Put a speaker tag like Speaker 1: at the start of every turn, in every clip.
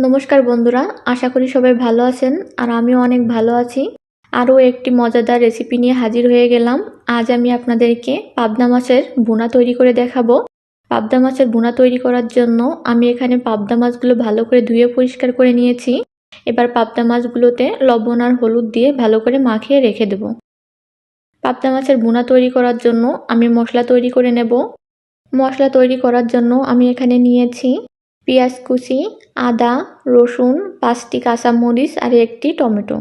Speaker 1: নমস্কার বন্ধুরা, আশা করি সবাই ভালো আছেন আর আমিও অনেক ভালো আছি। আরও একটি মজাদার রেসিপি নিয়ে হাজির হয়ে গেলাম। আজ আমি আপনাদেরকে পাবদা মাছের বোনা তৈরি করে দেখাবো। পাবদা মাছের বোনা তৈরি করার জন্য আমি এখানে পাবদা মাছগুলো ভালো করে ধুয়ে পরিষ্কার করে নিয়েছি। এবার পাবদা মাছগুলোতে লবণ আর হলুদ দিয়ে ভালো করে মাখিয়ে রেখে দেব। পাবদা মাছের বোনা তৈরি করার জন্য আমি মশলা তৈরি করে নেব। মশলা তৈরি করার জন্য আমি এখানে নিয়েছি পেঁয়াজ কুচি, আদা, রসুন, পাঁচটি কাঁচামরিচ আর একটি টমেটো।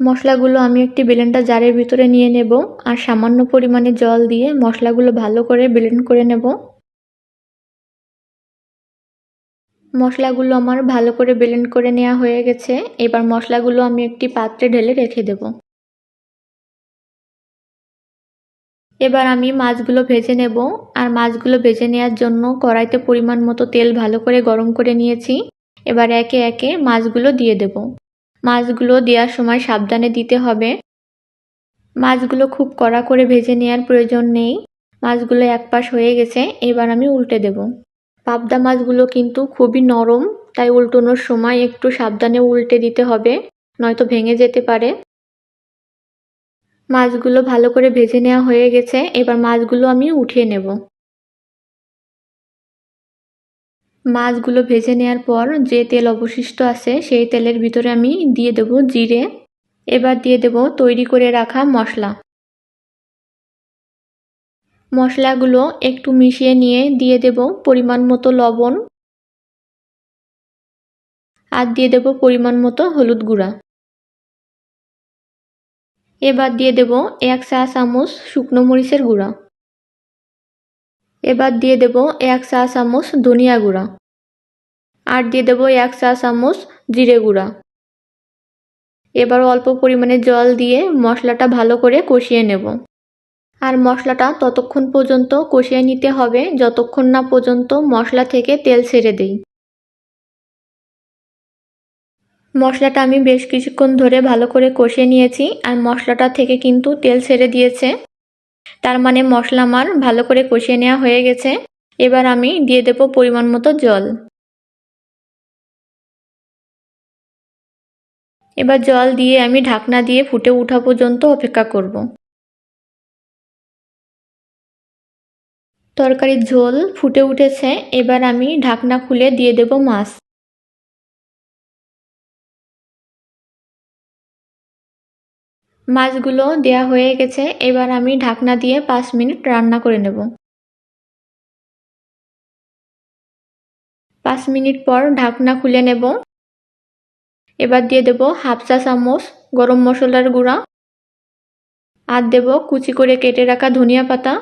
Speaker 1: মশলাগুলো আমি একটি ব্লেন্ডার জারের ভিতরে নিয়ে নেব আর সামান্য পরিমাণে জল দিয়ে মশলাগুলো ভালো করে ব্লেন্ড করে নেব। মশলাগুলো আমার ভালো করে ব্লেন্ড করে নেওয়া হয়ে গেছে। এবার মশলাগুলো আমি একটি পাত্রে ঢেলে রেখে দেবো। এবার আমি মাছগুলো ভেজে নেব, আর মাছগুলো ভেজে নেওয়ার জন্য কড়াইতে পরিমাণ মতো তেল ভালো করে গরম করে নিয়েছি। এবার একে একে মাছগুলো দিয়ে দেব। মাছগুলো দেওয়ার সময় সাবধানে দিতে হবে। মাছগুলো খুব কড়া করে ভেজে নেওয়ার প্রয়োজন নেই। মাছগুলো এক পাশ হয়ে গেছে, এবার আমি উল্টে দেব। পাবদা মাছগুলো কিন্তু খুবই নরম, তাই উল্টোনোর সময় একটু সাবধানে উল্টে দিতে হবে, নয়তো ভেঙে যেতে পারে। মাছগুলো ভালো করে ভেজে নেওয়া হয়ে গেছে, এবার মাছগুলো আমি উঠিয়ে নেব। মাছগুলো ভেজে নেওয়ার পর যে তেল অবশিষ্ট আছে, সেই তেলের ভিতরে আমি দিয়ে দেব জিরে। এবার দিয়ে দেব তৈরি করে রাখা মশলা। মশলাগুলো একটু মিশিয়ে নিয়ে দিয়ে দেব পরিমাণ মতো লবণ। আর দিয়ে দেব পরিমাণ মতো হলুদ গুঁড়া। এবার দিয়ে দেব এক চা চামচ শুকনো মরিচের গুঁড়া। এবার দিয়ে দেব এক চা চামচ ধনিয়া গুঁড়া। আর দিয়ে দেব এক চা চামচ জিরে গুঁড়া। এবার অল্প পরিমাণে জল দিয়ে মশলাটা ভালো করে কষিয়ে নেব। আর মশলাটা ততক্ষণ পর্যন্ত কষিয়ে নিতে হবে, যতক্ষণ না পর্যন্ত মশলা থেকে তেল ছেড়ে দেই। মশলাটা আমি বেশ কিছুক্ষণ ধরে ভালো করে কষিয়ে নিয়েছি আর মশলাটা থেকে কিন্তু তেল ছেড়ে দিয়েছে। তার মানে মশলা আমার ভালো করে কষিয়ে নেওয়া হয়ে গেছে। এবার আমি দিয়ে দেব পরিমাণ মতো জল। এবার জল দিয়ে আমি ঢাকনা দিয়ে ফুটে ওঠা পর্যন্ত অপেক্ষা করব। তরকারির ঝোল ফুটে উঠেছে। এবার আমি ঢাকনা খুলে দিয়ে দেব মাছ। মাছগুলো দেয়া হয়ে গেছে, এবার আমি ঢাকনা দিয়ে পাঁচ মিনিট রান্না করে নেব। পাঁচ মিনিট পর ঢাকনা খুলে নেব। এবার দিয়ে দেব হাফ চা চামচ গরম মশলার গুঁড়া। আর দেব কুচি করে কেটে রাখা ধনিয়া পাতা।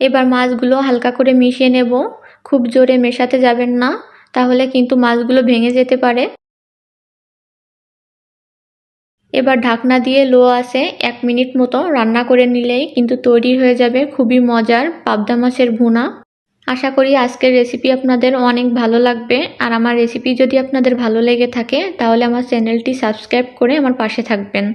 Speaker 1: এবার মাছগুলো হালকা করে মিশিয়ে নেব। খুব জোরে মেশাতে যাবেন না, তাহলে কিন্তু মাছগুলো ভেঙে যেতে পারে। এবার ঢাকনা দিয়ে লো আসে এক মিনিট মতো রান্না করে নিলেই কিন্তু তৈরি হয়ে যাবে খুবই মজার পাবদা মাছের ভুনা। আশা করি আজকের রেসিপি আপনাদের অনেক ভালো লাগবে। আর আমার রেসিপি যদি আপনাদের ভালো লেগে থাকে, তাহলে আমার চ্যানেলটি সাবস্ক্রাইব করে আমার পাশে থাকবেন।